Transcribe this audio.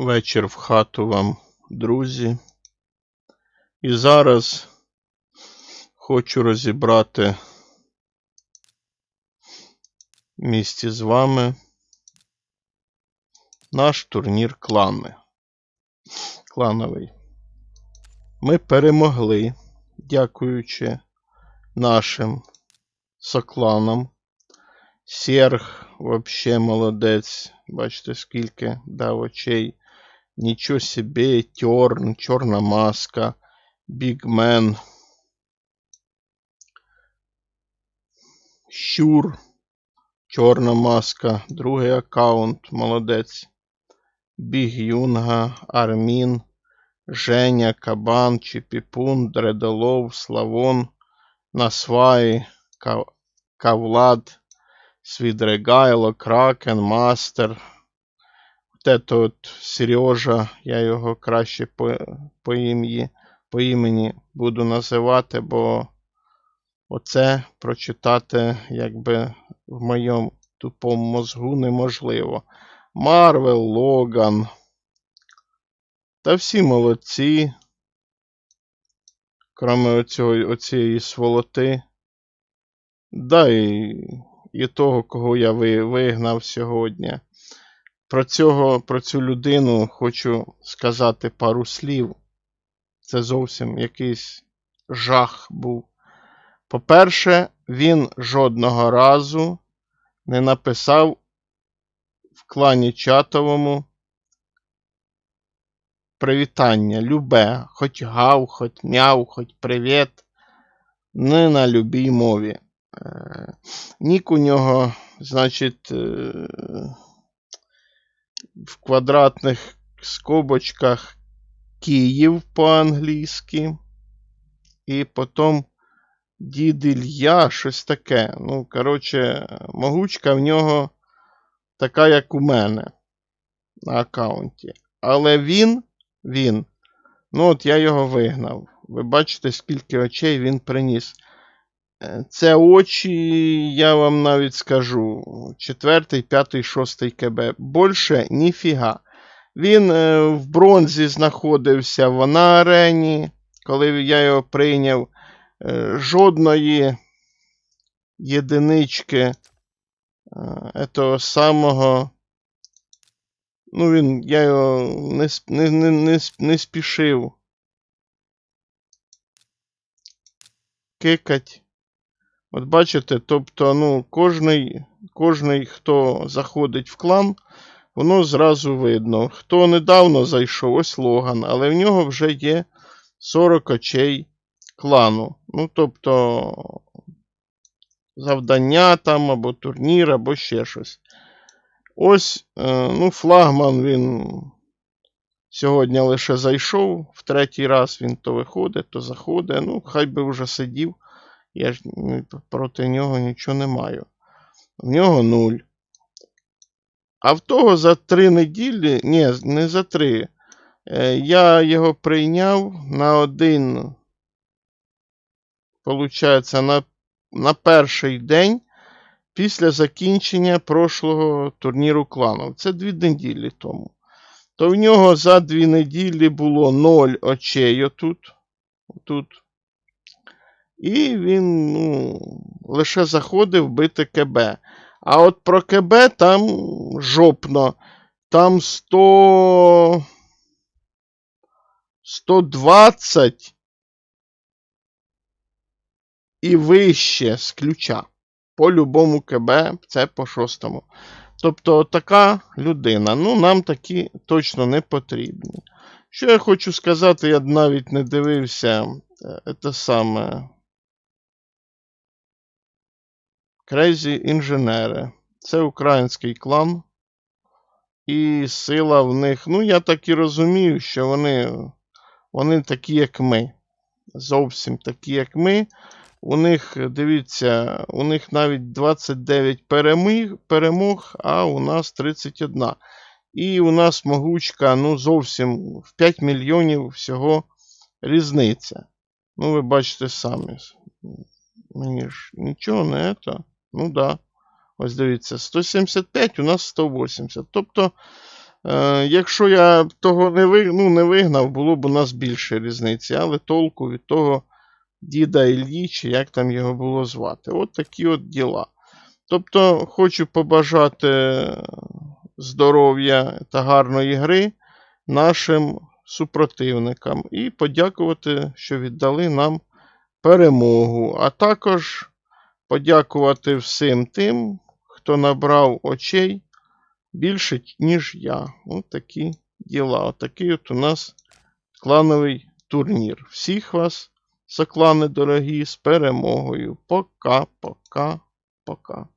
Вечір в хату вам, друзі. І зараз хочу розібрати місті з вами наш турнір клани. Клановий. Ми перемогли, дякуючи нашим сокланам. Серг вообще молодець. Бачите, скільки дав очей. Нічого собі, Терн, Чорна маска, Бігмен. Щур, Чорна маска, другий аккаунт, молодець. Біг Юнга, Армін, Женя, Кабан, Чіпіпун, Дредолов, Славон, Насваї, Кавлад, Свідрегайло, Кракен, Мастер. Это от Сережа, я його краще по, по, ім'ї, по імені буду називати, бо оце прочитати якби в моєму тупому мозгу неможливо. Марвел, Логан. Та всі молодці. Кроме оцієї сволоти. Да і, і того, кого я ви, вигнав сьогодні. Про, цього, про цю людину хочу сказати пару слів. Це зовсім якийсь жах був. По-перше, він жодного разу не написав в клані чатовому привітання. Любе, хоч гав, хоч мяв, хоч привіт. Не на любій мові. Е, Нік у нього, значить, е, в квадратних скобочках Київ по-англійськи. І потім дід Ілья, щось таке. Ну, коротше, могучка в нього така, як у мене на аккаунті. Але він, він, ну от я його вигнав. Ви бачите, скільки очей він приніс. Е, Це очі, я вам навіть скажу, четвертий, п'ятий, шостий КБ. Більше ніфіга. Він е, в бронзі знаходився в на арені, коли я його прийняв. Е, жодної єдинички того самого. Ну, він, я його не, не, не, не, не спішив кикать. От бачите, тобто, ну, кожний, кожний, хто заходить в клан, воно зразу видно. Хто недавно зайшов, ось Логан, але в нього вже є 40 очей клану. Ну, тобто, завдання там, або турнір, або ще щось. Ось, е, ну, флагман він сьогодні лише зайшов. В третій раз він то виходить, то заходить. Ну, хай би вже сидів. Я ж проти нього нічого не маю. В нього нуль. А в того за три неділі, ні, не за три. Е, Я його прийняв на один, получається, на, на перший день після закінчення прошлого турніру кланів. Це дві неділі тому. То в нього за дві неділі було 0 очей отут. отут. І він ну, лише заходив бити КБ. А от про КБ там жопно. Там 100. 120 і вище з ключа. По любому КБ, це по шостому. Тобто така людина. Ну, нам такі точно не потрібні. Що я хочу сказати, я навіть не дивився е, те саме. Crazy інженери. Це український клан. І сила в них. Ну, я так і розумію, що вони, вони такі, як ми. Зовсім такі, як ми. У них, дивіться, у них навіть 29 перемог, перемог, а у нас 31. І у нас могучка, ну, зовсім в 5 мільйонів всього різниця. Ну, ви бачите самі. Мені ж нічого не це. Ну да. Ось дивіться, 175, у нас 180. Тобто Е, якщо я того не, ви, ну, не вигнав, було б у нас більше різниці, але толку від того діда Іллі, чи як там його було звати. От такі от діла. Тобто, хочу побажати здоров'я та гарної гри нашим супротивникам і подякувати, що віддали нам перемогу. А також подякувати всім тим, хто набрав очей більше, ніж я. От такі діла. Отакий от у нас клановий турнір. Всіх вас, соклани дорогі, з перемогою. Пока, пока, пока.